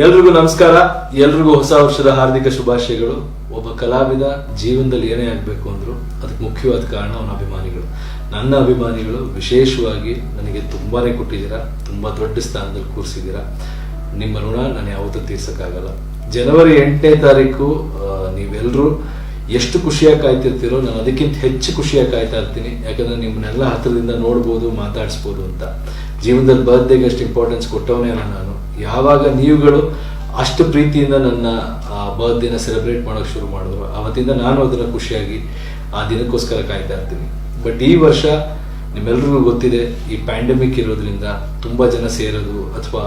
ಎಲ್ರಿಗೂ ನಮಸ್ಕಾರ. ಎಲ್ರಿಗೂ ಹೊಸ ವರ್ಷದ ಹಾರ್ದಿಕ ಶುಭಾಶಯಗಳು. ಒಬ್ಬ ಕಲಾವಿದ ಜೀವನದಲ್ಲಿ ಏನೇ ಆಗಬೇಕು ಅಂದ್ರು ಅದಕ್ಕೆ ಮುಖ್ಯವಾದ ಕಾರಣ ಅವನ ಅಭಿಮಾನಿಗಳು. ನನ್ನ ಅಭಿಮಾನಿಗಳು ವಿಶೇಷವಾಗಿ ನನಗೆ ತುಂಬಾನೇ ಕೊಟ್ಟಿದ್ದೀರಾ. ತುಂಬಾ ದೊಡ್ಡ ಸ್ಥಾನದಲ್ಲಿ ಕೂರಿಸಿದ್ದೀರಾ. ನಿಮ್ಮ ಋಣ ನಾನು ಯಾವತ್ತೂ ತೀರ್ಸಕ್ಕಾಗಲ್ಲ. ಜನವರಿ ಎಂಟನೇ ತಾರೀಕು ನೀವೆಲ್ಲರೂ ಎಷ್ಟು ಖುಷಿಯಾಗಿ ಕಾಯ್ತಿರ್ತೀರೋ, ನಾನು ಅದಕ್ಕಿಂತ ಹೆಚ್ಚು ಖುಷಿಯಾಗಿ ಕಾಯ್ತಾ ಇರ್ತೀನಿ. ಯಾಕಂದ್ರೆ ನಿಮ್ಮನ್ನೆಲ್ಲ ಹತ್ತಿರದಿಂದ ನೋಡ್ಬೋದು, ಮಾತಾಡಿಸ್ಬೋದು ಅಂತ. ಜೀವನದಲ್ಲಿ ಬರ್ತ್ಡೇಗೆ ಅಷ್ಟು ಇಂಪಾರ್ಟೆನ್ಸ್ ಕೊಟ್ಟವನೇ ನಾನು. ಯಾವಾಗ ನೀವುಗಳು ಅಷ್ಟು ಪ್ರೀತಿಯಿಂದ ನನ್ನ ಬರ್ತ್ಡೇನ ಸೆಲೆಬ್ರೇಟ್ ಮಾಡೋಕೆ ಶುರು ಮಾಡಿದ್ರು, ಅವತ್ತಿಂದ ನಾನು ಅದನ್ನು ಖುಷಿಯಾಗಿ ಆ ದಿನಕ್ಕೋಸ್ಕರ ಕಾಯ್ತಾ ಇರ್ತೀನಿ. ಬಟ್ ಈ ವರ್ಷ ನಿಮ್ಮೆಲ್ರಿಗೂ ಗೊತ್ತಿದೆ, ಈ ಪ್ಯಾಂಡಮಿಕ್ ಇರೋದ್ರಿಂದ ತುಂಬ ಜನ ಸೇರೋದು ಅಥವಾ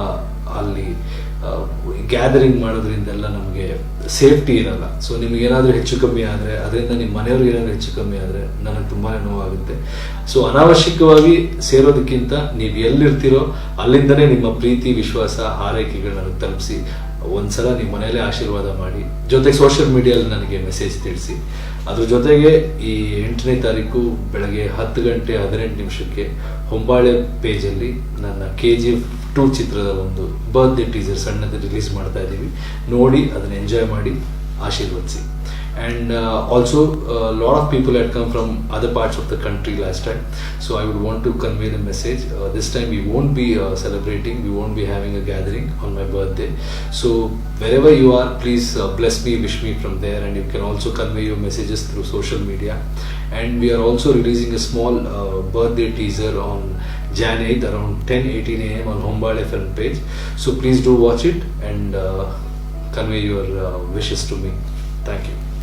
ಅಲ್ಲಿ ಗ್ಯಾದರಿಂಗ್ ಮಾಡೋದ್ರಿಂದೆಲ್ಲ ನಮಗೆ ಸೇಫ್ಟಿ ಇರಲ್ಲ. ಸೊ ನಿಮಗೇನಾದರೂ ಹೆಚ್ಚು ಕಮ್ಮಿ ಆದರೆ, ಅದರಿಂದ ನಿಮ್ಮ ಮನೆಯವ್ರಿಗೆ ಏನಾದರೂ ಹೆಚ್ಚು ಕಮ್ಮಿ ಆದರೆ ನನಗೆ ತುಂಬಾ ನೋವಾಗುತ್ತೆ. ಸೊ ಅನಾವಶ್ಯಕವಾಗಿ ಸೇರೋದಕ್ಕಿಂತ ನೀವು ಎಲ್ಲಿರ್ತೀರೋ, ಅಲ್ಲಿಂದನೇ ನಿಮ್ಮ ಪ್ರೀತಿ, ವಿಶ್ವಾಸ, ಆರೈಕೆಗಳನ್ನು ತಲುಪಿಸಿ. ಒಂದ್ಸಲ ನಿಮ್ಮ ಮನೆಯಲ್ಲೇ ಆಶೀರ್ವಾದ ಮಾಡಿ. ಜೊತೆಗೆ ಸೋಷಿಯಲ್ ಮೀಡಿಯಲ್ಲಿ ನನಗೆ ಮೆಸೇಜ್ ತಿಳಿಸಿ. ಅದ್ರ ಜೊತೆಗೆ ಈ ಎಂಟನೇ ತಾರೀಕು ಬೆಳಗ್ಗೆ ಹತ್ತು ಗಂಟೆ ಹದಿನೆಂಟು ನಿಮಿಷಕ್ಕೆ ಹೊಂಬಾಳೆ ಪೇಜಲ್ಲಿ ನನ್ನ ಕೆ ಜಿ ಎಫ್ ಟೂ ಚಿತ್ರದ ಒಂದು ಬರ್ತ್ಡೇ ಟೀಸರ್ ಸಣ್ಣದ ರಿಲೀಸ್ ಮಾಡ್ತಾ ಇದ್ದೀವಿ. ನೋಡಿ, ಅದನ್ನ ಎಂಜಾಯ್ ಮಾಡಿ, ಆಶೀರ್ವದಿಸಿ. And uh, also a lot of people had come from other parts of the country last time. So i would want to convey the message. Uh, this time we won't be uh, celebrating. We won't be having a gathering on my birthday. So wherever you are please uh, bless me wish me from there. And you can also convey your messages through social media. And we are also releasing a small uh, birthday teaser on Jan 8th around 10 18 am on Hombale film page. So please do watch it and uh, convey your wishes to me. Thank you